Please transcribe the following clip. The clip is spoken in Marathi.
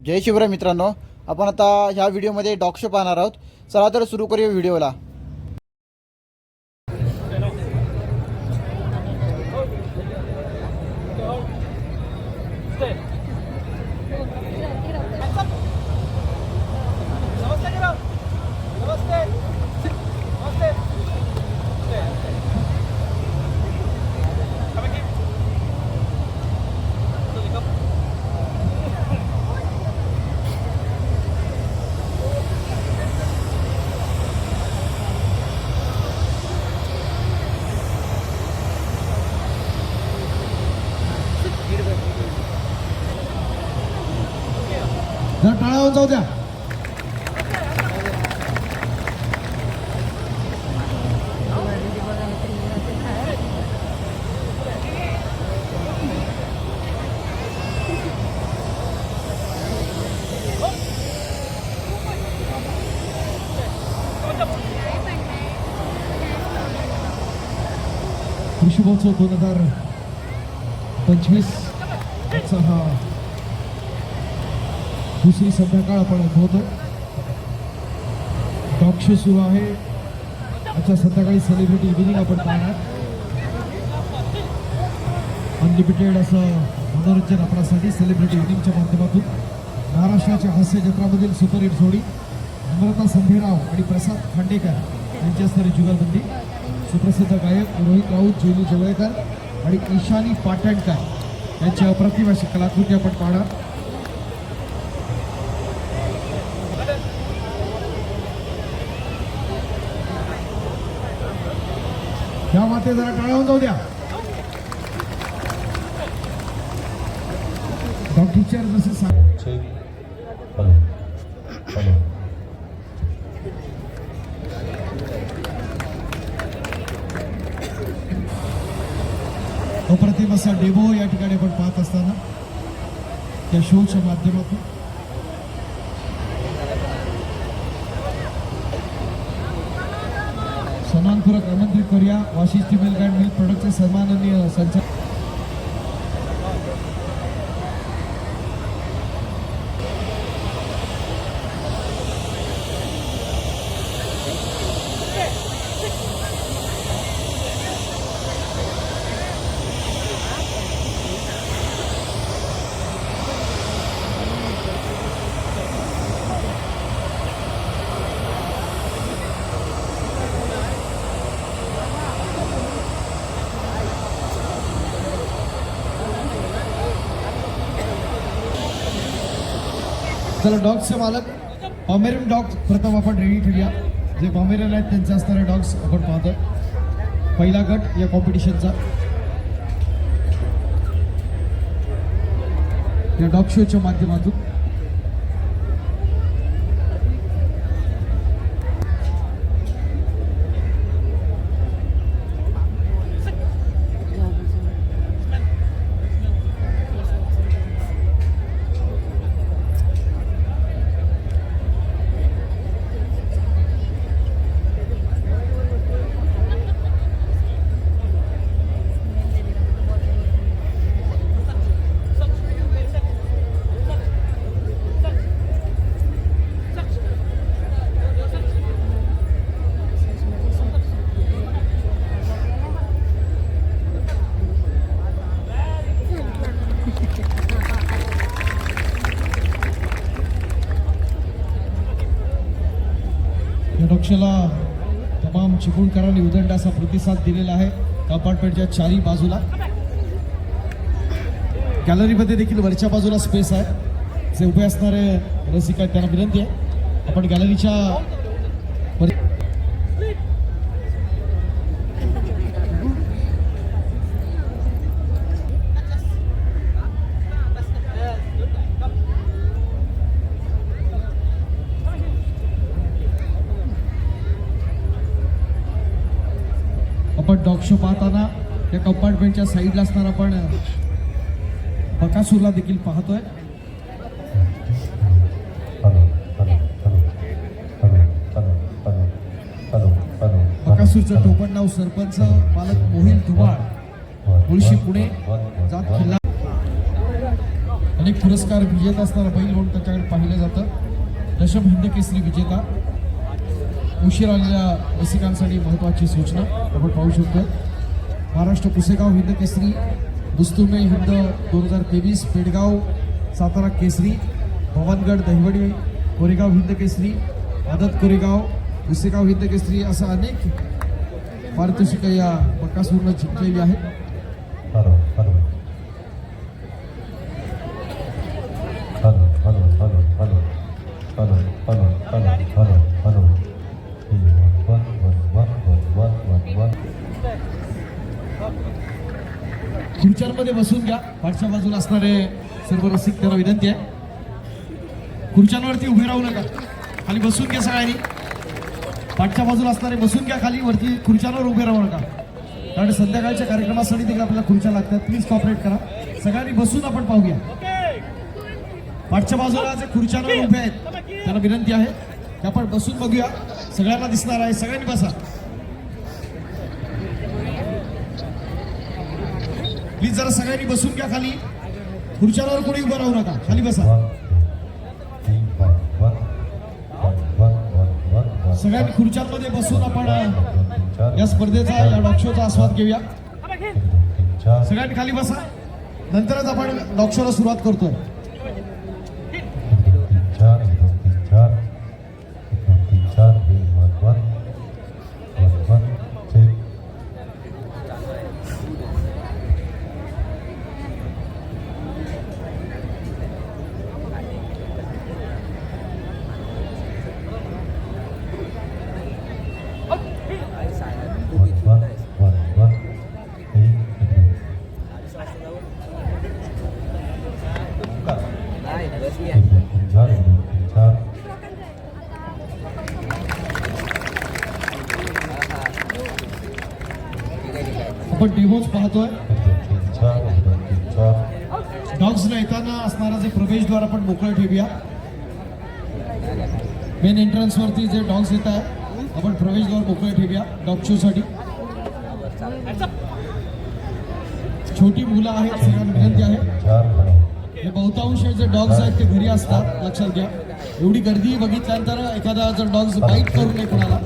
जय शिवराय मित्रांनो आपण आता ह्या व्हिडिओमध्ये डॉग शो पाहणार आहोत. चला तर सुरू करूया व्हिडिओला. जरा टाळावर जाऊ द्या. कृषी महोत्सव दोन हजार पंचवीस चा हा दुसरी संध्याकाळ आपण अनुभवतो टॉक शो सुरू आहे. आजच्या संध्याकाळी सेलिब्रिटी इव्हिनिंग आपण पाहणार. अनलिमिटेड असं मनोरंजन आपल्यासाठी सेलिब्रिटी इव्हिनिंगच्या माध्यमातून. महाराष्ट्राच्या हास्य जत्रामधील सुपरहिट जोडी अमृता संभेराव आणि प्रसाद खांडेकर यांची असणारी जुगलबंदी सुप्रसिद्ध गायक रोहित राऊत जुली जवळेकर आणि ईशानी पाटणकर यांच्या अप्रतिम अशी कलाकृती आपण पाहणार. माते जरा टाळावून जाऊ द्या डॉक्टर जसे. अप्रतिम असा डेमो या ठिकाणी आपण पाहत असताना त्या शोच्या माध्यमातून सन्मानपूर्वक आमंत्रित करूया वाशिष्ठी मिल्क अँड मिल्क प्रोडक्टचे सन्माननीय संचालक चला डॉग्सचे मालक. पॉमेरियन डॉग्स प्रथम आपण रेडी ठेवूया. जे पॉमेरियन आहेत त्यांचे असणारे डॉग्स आपण पाहतोय. पहिला गट या कॉम्पिटिशनचा या डॉग शोच्या माध्यमातून. या तमाम चिपळूणकरांनी उदंड असा प्रतिसाद दिलेला आहे. अपार्टमेंटच्या चारही बाजूला. गॅलरीमध्ये देखील वरच्या बाजूला स्पेस आहे. जे उभे असणारे रसिक आहेत त्यांना विनंती आहे. आपण गॅलरीच्या डॉग शो पाहताना त्या कंपार्टमेंटच्या साईडला असताना आपण बकासूरला देखील पाहतोय. बकासूरचं टोपण नाव सरपंच पालक मोहिल धुमाळ मुळशी पुणे जात खिल्ला. अनेक पुरस्कार विजेता असणारा बैल म्हणून त्याच्याकडे पाहिलं जातं. दशम हिंद केसरी विजेता. उशीर आलेल्या रसिकांसाठी महत्त्वाची सूचना आपण पाहू शकतो. महाराष्ट्र पुसेगाव हिंद केसरी बुस्तुमे हिंद दोन हजार तेवीस पेडगाव सातारा केसरी भवानगड दहिवडी कोरेगाव हिंद केसरी आदत कोरेगाव पुसेगाव हिंद केसरी असं अनेक पारितोषिकं या पक्कासूरनं जिंकलेली आहेत. हॅलो खुर्च्यांमध्ये बसून घ्या. पाठच्या बाजूला असणारे सर्व रसिक त्यांना विनंती आहे. खुर्च्यांवरती उभे राहू नका. खाली बसून घ्या सगळ्यांनी. पाठच्या बाजूला असणारे बसून घ्या खाली. वरती खुर्च्यांवर उभे राहू नका. कारण संध्याकाळच्या कार्यक्रमासाठी देखील आपल्याला खुर्च्या लागतात. प्लीज कॉपरेट करा. सगळ्यांनी बसून आपण पाहूया. पाठच्या बाजूला जे खुर्च्यांवर उभे आहेत त्यांना विनंती आहे आपण बसून बघूया. सगळ्यांना दिसणार आहे. सगळ्यांनी बसा. प्लीज जरा सगळ्यांनी बसून घ्या खाली. खुर्च्यांवर कोणी उभं राहू नका. खाली बसा. सगळ्यांनी खुर्च्यांमध्ये बसून आपण या स्पर्धेचा या डॉग शोचा आस्वाद घेऊया. सगळ्यांनी खाली बसा. नंतरच आपण डॉग शोला सुरुवात करतोय. आपण डेमोच पाहतोय. एक दोन डॉग्सला येताना असणारा जे प्रवेशद्वार आपण मोकळं ठेवूया. मेन एंट्रन्स वरती जे डॉग्स येत आहे आपण प्रवेशद्वार मोकळं ठेवूया डॉग शो साठी. छोटी मुलं आहेत सगळ्यांना विनंती आहे. हे बहुतांश जे डॉग्स आहेत ते घरी असतात. लक्षात घ्या. एवढी गर्दी बघितल्यानंतर एखादा जर डॉग्स बाईट करू नये कोणाला